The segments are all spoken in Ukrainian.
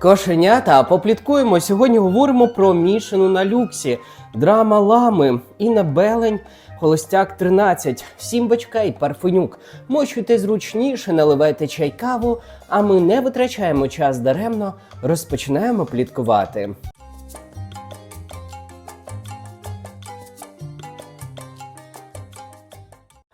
Кошенята, попліткуємо. Сьогодні говоримо про Мішину на люксі, драма лами, і на Белень, Холостяк 13, Сімбочка і Парфенюк. Мочуйте зручніше, наливайте чай каву, а ми не витрачаємо час даремно, розпочинаємо пліткувати.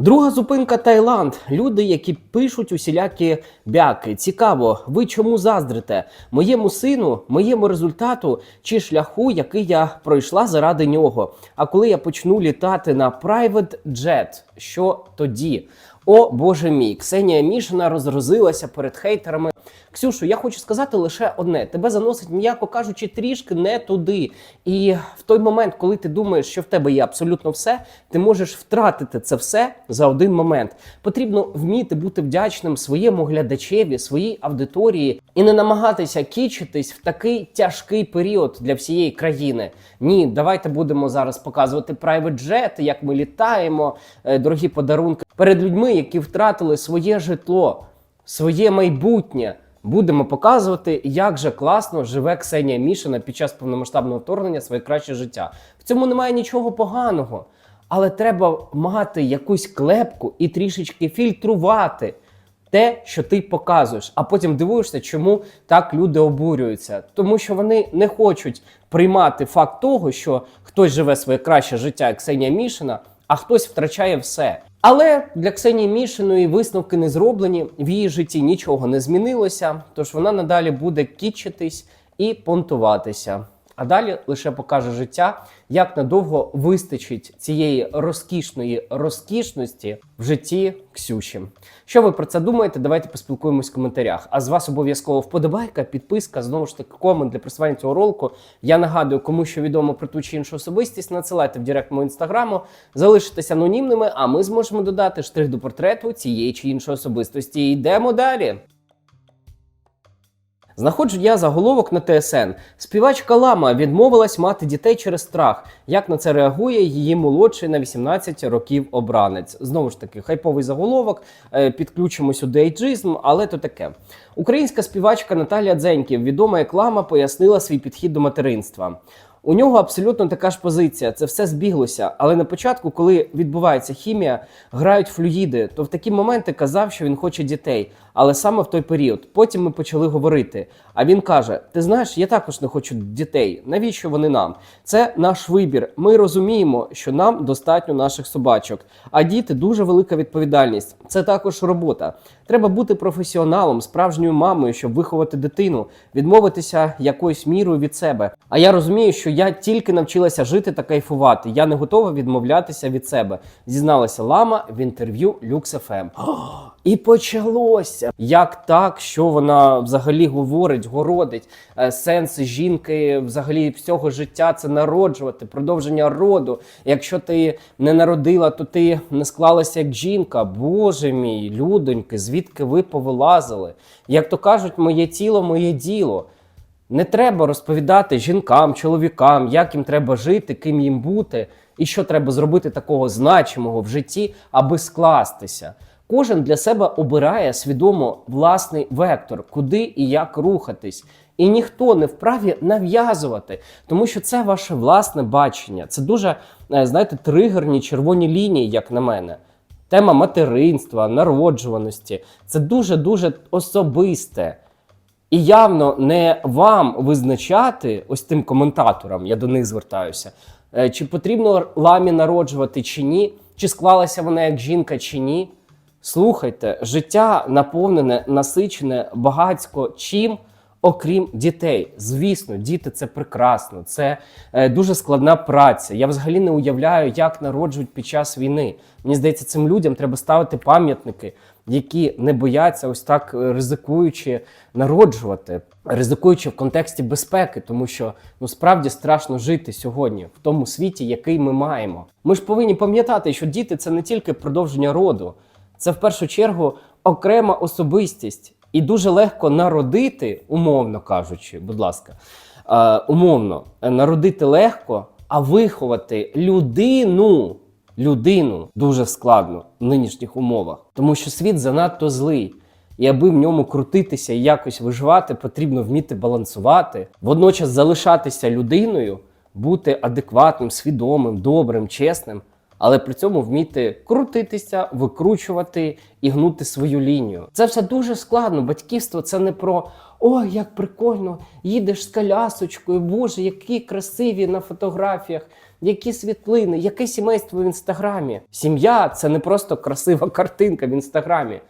Друга зупинка Таїланд. Люди, які пишуть усілякі бяки. Цікаво, ви чому заздрите? Моєму сину, моєму результату чи шляху, який я пройшла заради нього. А коли я почну літати на Private Jet, що тоді? О Боже мій, Ксенія Мішина розрозилася перед хейтерами. Ксюшу, я хочу сказати лише одне: тебе заносить, м'яко кажучи, трішки не туди. І в той момент, коли ти думаєш, що в тебе є абсолютно все, ти можеш втратити це все за один момент. Потрібно вміти бути вдячним своєму глядачеві, своїй аудиторії і не намагатися кічитись в такий тяжкий період для всієї країни. Ні, давайте будемо зараз показувати jet, як ми літаємо, е, дорогі подарунки перед людьми, які втратили своє житло, своє майбутнє. Будемо показувати, як же класно живе Ксенія Мішина під час повномасштабного вторгнення своє краще життя. В цьому немає нічого поганого, але треба мати якусь клепку і трішечки фільтрувати те, що ти показуєш, а потім дивуєшся, чому так люди обурюються. Тому що вони не хочуть приймати факт того, що хтось живе своє краще життя, як Ксенія Мішина, а хтось втрачає все. Але для Ксенії Мішиної висновки не зроблені, в її житті нічого не змінилося, тож вона надалі буде кічитись і понтуватися. А далі лише покаже життя, як надовго вистачить цієї розкішної розкішності в житті Ксюші. Що ви про це думаєте? Давайте поспілкуємось в коментарях. А з вас обов'язково вподобайка, підписка, знову ж таки, комент для просування цього ролику. Я нагадую, кому що відомо про ту чи іншу особистість, надсилайте в директ мого інстаграму, залишитесь анонімними, а ми зможемо додати штрих до портрету цієї чи іншої особистості. Йдемо далі. Знаходжу я заголовок на ТСН. Співачка Лама відмовилась мати дітей через страх. Як на це реагує її молодший на 18 років обранець? Знову ж таки, хайповий заголовок. е, Підключимо сюди ейджизм, але то таке. Українська співачка Наталія Дзеньків, відома як Лама, пояснила свій підхід до материнства. У нього абсолютно така ж позиція. Це все збіглося. Але на початку, коли відбувається хімія, грають флюїди, то в такі моменти казав, що він хоче дітей. Але саме в той період. Потім ми почали говорити. А він каже: Ти знаєш, я також не хочу дітей. Навіщо вони нам? Це наш вибір. Ми розуміємо, що нам достатньо наших собачок. А діти дуже велика відповідальність. Це також робота. Треба бути професіоналом, справжньою мамою, щоб виховати дитину, відмовитися якоюсь мірою від себе. А я розумію, що я тільки навчилася жити та кайфувати. Я не готова відмовлятися від себе. Зізналася лама в інтерв'ю Lux.FM. І почалося. Як так, що вона взагалі говорить, городить? Е, Сенс жінки, взагалі всього життя це народжувати, продовження роду. Якщо ти не народила, то ти не склалася як жінка. Боже мій, людоньки, звідки ви повилазили? Як то кажуть, моє тіло, моє діло. Не треба розповідати жінкам, чоловікам, як їм треба жити, ким їм бути, і що треба зробити такого значимого в житті, аби скластися. Кожен для себе обирає свідомо власний вектор, куди і як рухатись. І ніхто не вправі нав'язувати, тому що це ваше власне бачення. Це дуже, е, знаєте, тригерні червоні лінії, як на мене. Тема материнства, народжуваності це дуже-дуже особисте. І явно не вам визначати ось тим коментаторам, я до них звертаюся, е, чи потрібно ламі народжувати чи ні, чи склалася вона як жінка чи ні. Слухайте, життя наповнене, насичене, багатько чим, окрім дітей. Звісно, діти це прекрасно, це е, дуже складна праця. Я взагалі не уявляю, як народжують під час війни. Мені здається, цим людям треба ставити пам'ятники, які не бояться ось так е, ризикуючи народжувати, ризикуючи в контексті безпеки, тому що ну справді страшно жити сьогодні в тому світі, який ми маємо. Ми ж повинні пам'ятати, що діти це не тільки продовження роду, це в першу чергу окрема особистість. І дуже легко народити, умовно кажучи, будь ласка, е, умовно, е, народити легко, а виховати людину, людину дуже складно в нинішніх умовах, тому що світ занадто злий. І аби в ньому крутитися і якось виживати, потрібно вміти балансувати, водночас залишатися людиною, бути адекватним, свідомим, добрим, чесним, але при цьому вміти крутитися, викручувати і гнути свою лінію. Це все дуже складно. Батьківство це не про ой, як прикольно, їдеш з колясочкою, боже, які красиві на фотографіях, які світлини, яке сімейство в інстаграмі. Сім'я це не просто красива картинка в інстаграмі.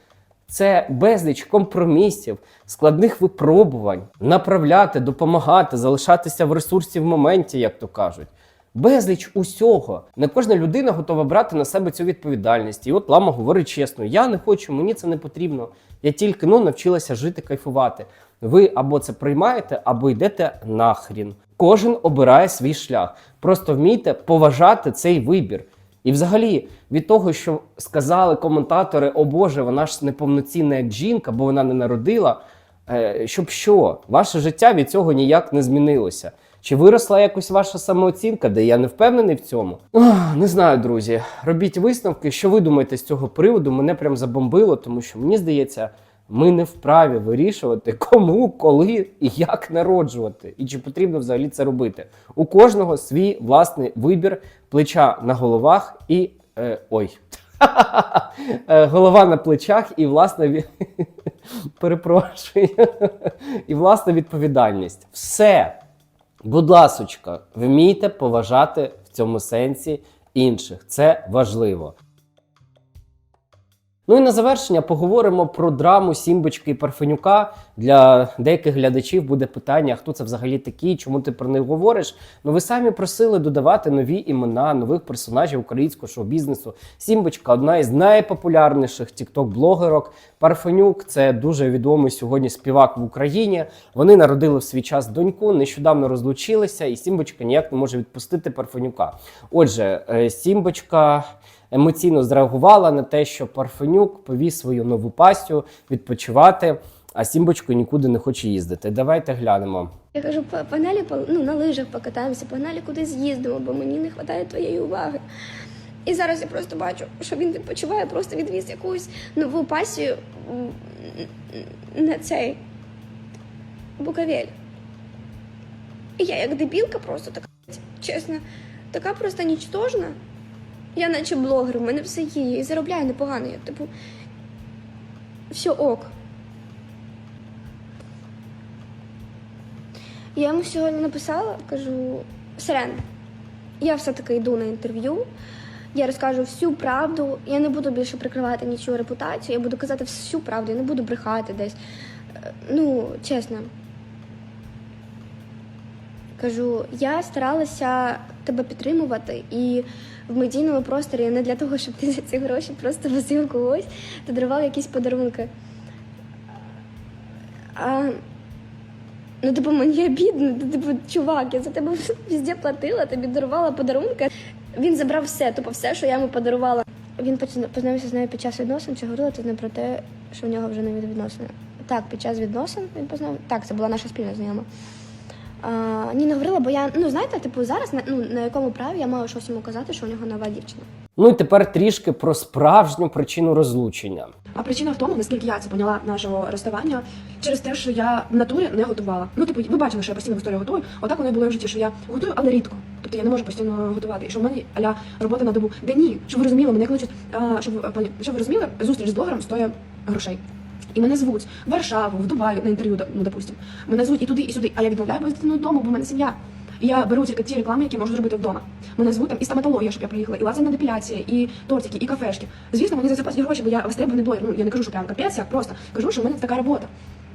Це безліч компромісів, складних випробувань, направляти, допомагати, залишатися в ресурсі в моменті, як то кажуть. Безліч усього. Не кожна людина готова брати на себе цю відповідальність. І от лама говорить чесно: я не хочу, мені це не потрібно. Я тільки ну, навчилася жити, кайфувати. Ви або це приймаєте, або йдете нахрін. Кожен обирає свій шлях. Просто вмійте поважати цей вибір. І взагалі, від того, що сказали коментатори, о Боже, вона ж неповноцінна як жінка, бо вона не народила. е, Щоб що? Ваше життя від цього ніяк не змінилося. Чи виросла якось ваша самооцінка, де я не впевнений в цьому? Ах, не знаю, друзі. Робіть висновки. Що ви думаєте з цього приводу? Мене прям забомбило, тому що мені здається, ми не вправі вирішувати, кому, коли і як народжувати, і чи потрібно взагалі це робити. У кожного свій власний вибір плеча на головах і. Е, ой. Е, Голова на плечах і власна перепрошую. і власна відповідальність. Все. Будь ласочка, вмійте поважати в цьому сенсі інших. Це важливо. Ну і на завершення поговоримо про драму Сімбочки і Парфенюка. Для деяких глядачів буде питання, хто це взагалі такий, чому ти про них говориш. Ну ви самі просили додавати нові імена нових персонажів українського шоу-бізнесу. Сімбочка одна із найпопулярніших тікток-блогерок. Парфенюк це дуже відомий сьогодні співак в Україні. Вони народили в свій час доньку, нещодавно розлучилися, і Сімбочка ніяк не може відпустити Парфенюка. Отже, е, Сімбочка емоційно зреагувала на те, що Парфенюк повіз свою нову пасю відпочивати, а Сімбочко нікуди не хоче їздити. Давайте глянемо. Я кажу, «П- погнали по- ну, на лижах покатаємося, погнали кудись з'їздимо, бо мені не вистачає твоєї уваги. І зараз я просто бачу, що він відпочиває, просто відвіз якусь нову пасію на цей Буковель. І я як дебілка просто така, чесно, така просто нічтожна. Я наче блогер, у мене все є, я і заробляю непогано. Я, типу, все ок. Я йому сьогодні написала, кажу: Сирен, я все-таки йду на інтерв'ю. Я розкажу всю правду. Я не буду більше прикривати нічого репутацію. Я буду казати всю правду, я не буду брехати десь. Е, Ну, чесно. Кажу, я старалася тебе підтримувати і в медійному просторі не для того, щоб ти за ці гроші просто возив когось та дарував якісь подарунки. А, Ну, типу, мені обідно, типу, чувак, я за тебе везде платила, тобі дарувала подарунки. Він забрав все, типу, все, що я йому подарувала. Він познайомився з нею під час відносин, чи говорила з ним про те, що в нього вже не відносини? Так, під час відносин він познав. Так, це була наша спільна знайома. А, ні, не говорила, бо я, ну знаєте, типу, зараз на, ну, на якому праві я маю щось йому казати, що у нього нова дівчина. Ну і тепер трішки про справжню причину розлучення. А причина в тому, наскільки я це поняла нашого розставання, через те, що я в натурі не готувала. Ну, типу, ви бачили, що я постійно в історії готую. Отак воно і було в житті, що я готую, але рідко. Тобто я не можу постійно готувати. І що в мене аля робота на добу. Де ні, щоб ви розуміли, мене кличуть, а, щоб, щоб ви розуміли, зустріч з блогером стоїть грошей. І мене звуть в Варшаву, в Дубай на інтерв'ю, ну, допустим. Мене звуть і туди, і сюди. А я відмовляю, бо я з дитиною вдома, бо в мене сім'я. Я беру тільки ті реклами, які можу зробити вдома. Мене звуть там і стоматологія, щоб я приїхала, і лазерна депіляція, і тортики, і кафешки. Звісно, мені за це платять гроші, бо я востребований блогер. Ну я не кажу, що прям капець, як просто кажу, що в мене така робота.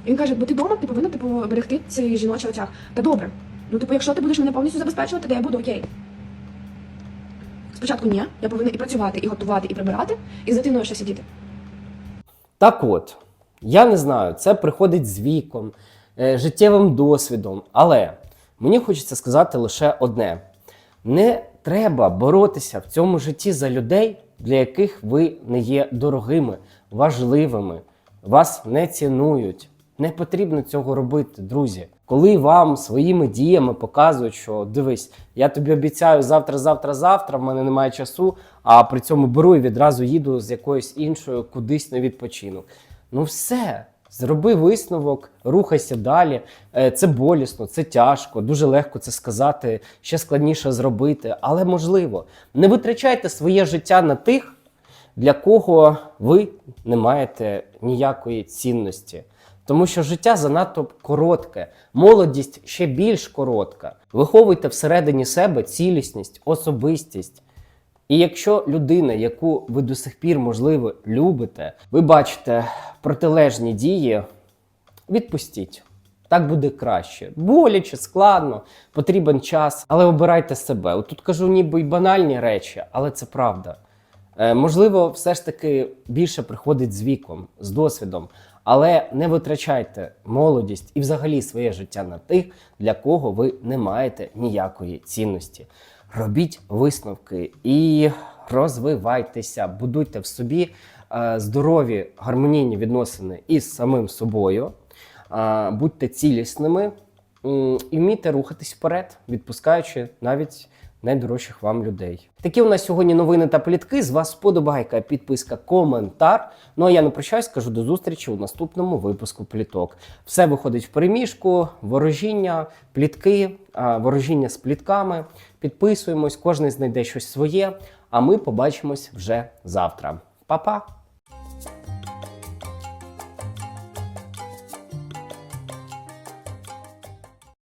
І він каже, бо ти вдома, ти повинна типу берегти цей жіночий очах. Та добре. Ну, типу, якщо ти будеш мене повністю забезпечувати, то я буду окей. Спочатку ні, я повинна і працювати, і готувати, і прибирати, і з дитиною ще сидіти. Так от, я не знаю, це приходить з віком, е, життєвим досвідом, але мені хочеться сказати лише одне: не треба боротися в цьому житті за людей, для яких ви не є дорогими, важливими, вас не цінують. Не потрібно цього робити, друзі. Коли вам своїми діями показують, що дивись, я тобі обіцяю завтра, завтра, завтра, в мене немає часу, а при цьому беру і відразу їду з якоюсь іншою кудись на відпочинок. Ну все, зроби висновок, рухайся далі. Е, Це болісно, це тяжко, дуже легко це сказати, ще складніше зробити, але можливо. Не витрачайте своє життя на тих, для кого ви не маєте ніякої цінності. Тому що життя занадто коротке, молодість ще більш коротка. Виховуйте всередині себе цілісність, особистість. І якщо людина, яку ви до сих пір, можливо, любите, ви бачите протилежні дії, відпустіть. Так буде краще. Боляче, складно, потрібен час, але обирайте себе. От тут кажу ніби й банальні речі, але це правда. Е, можливо, все ж таки більше приходить з віком, з досвідом. Але не витрачайте молодість і взагалі своє життя на тих, для кого ви не маєте ніякої цінності. Робіть висновки і розвивайтеся, будуйте в собі е, здорові гармонійні відносини із самим собою, е, будьте цілісними. І вмійте рухатись вперед, відпускаючи навіть найдорожчих вам людей. Такі у нас сьогодні новини та плітки. З вас сподобайка, підписка, коментар. Ну а я не прощаюсь, кажу до зустрічі у наступному випуску пліток. Все виходить в переміжку, ворожіння, плітки, ворожіння з плітками. Підписуємось, кожен знайде щось своє. А ми побачимось вже завтра. Па-па!